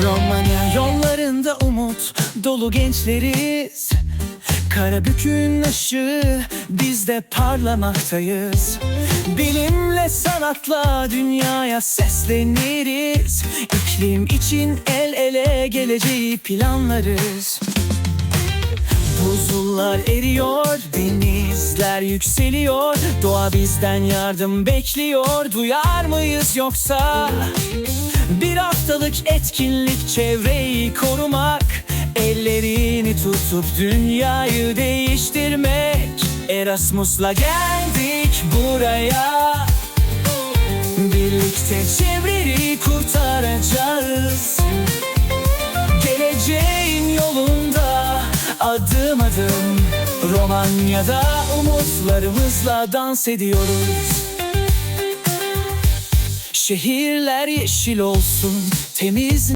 Romanya yollarında umut dolu gençleriz. Karabük'ün ışığı biz de parlamaktayız. Bilimle sanatla dünyaya sesleniriz. İklim için el ele geleceği planlarız. Buzullar eriyor, denizler yükseliyor. Doğa bizden yardım bekliyor. Duyar mıyız yoksa? Bir haftalık etkinlik çevreyi korumak Ellerini tutup dünyayı değiştirmek. Erasmus'la geldik buraya. Birlikte çevreyi kurtaracağız. Geleceğin yolunda adım adım Romanya'da umutlarımızla dans ediyoruz Şehirler yeşil olsun, temiz